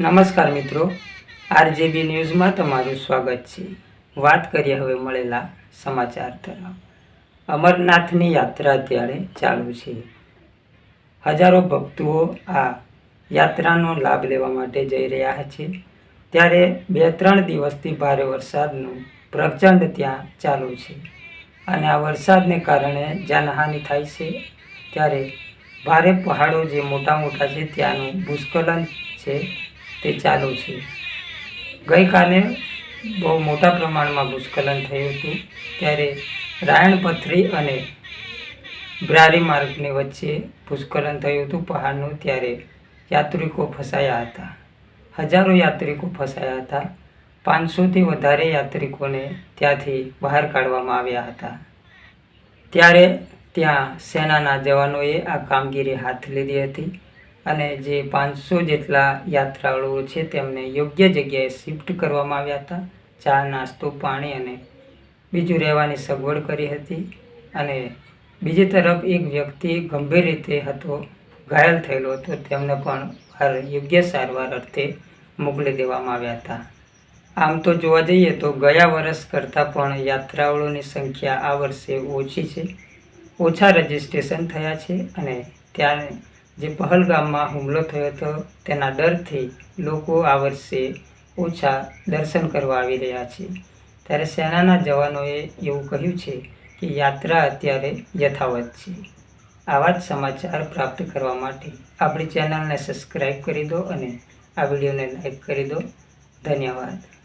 નમસ્કાર મિત્રો. આરજેબી ન્યૂઝમાં તમારું સ્વાગત છે. વાત કરીએ હવે મળેલા સમાચાર તરફ. અમરનાથની યાત્રા અત્યારે ચાલુ છે. હજારો ભક્તો આ યાત્રાનો લાભ લેવા માટે જઈ રહ્યા છે. ત્યારે બે ત્રણ દિવસથી ભારે વરસાદનું પ્રચંડ ત્યાં ચાલુ છે. અને આ વરસાદને કારણે જાનહાનિ થાય છે. ત્યારે ભારે પહાડો જે મોટા મોટા છે, ત્યાંનું ભૂસ્ખલન છે. તે ચાલુ છે. ગઈકાલે બહુ મોટા પ્રમાણમાં ભૂસ્ખલન થયું હતું. ત્યારે રાયણપથરી અને બ્રારી માર્ગની વચ્ચે ભૂસ્ખલન થયું હતું પહાડનું. ત્યારે યાત્રિકો ફસાયા હતા. હજારો યાત્રિકો ફસાયા હતા. પાંચસોથી વધારે યાત્રિકોને ત્યાંથી બહાર કાઢવામાં આવ્યા હતા. ત્યારે ત્યાં સેનાના જવાનોએ આ કામગીરી હાથ લીધી હતી. અને જે પાંચસો જેટલા યાત્રાળુઓ છે તેમને યોગ્ય જગ્યાએ શિફ્ટ કરવામાં આવ્યા હતા. ચા, નાસ્તો, પાણી અને બીજું રહેવાની સગવડ કરી હતી અને બીજી તરફ એક વ્યક્તિ ગંભીર રીતે હતો, ઘાયલ થયેલો હતો. તેમને પણ યોગ્ય સારવાર અર્થે મોકલી દેવામાં આવ્યા હતા. આમ તો જોવા જઈએ તો ગયા વર્ષ કરતાં પણ યાત્રાળુઓની સંખ્યા આ વર્ષે ઓછી છે. ઓછા રજિસ્ટ્રેશન થયા છે અને ત્યાં જે પહલગામમાં હુમલો થયો હતો, તેના ડરથી લોકો આ વર્ષે ઓછા દર્શન કરવા આવી રહ્યા છે. ત્યારે સેનાના જવાનોએ એવું કહ્યું છે કે યાત્રા અત્યારે યથાવત છે. આવા જ સમાચાર પ્રાપ્ત કરવા માટે આપણી ચેનલને સબસ્ક્રાઈબ કરી દો અને આ વિડીયોને લાઈક કરી દો. ધન્યવાદ.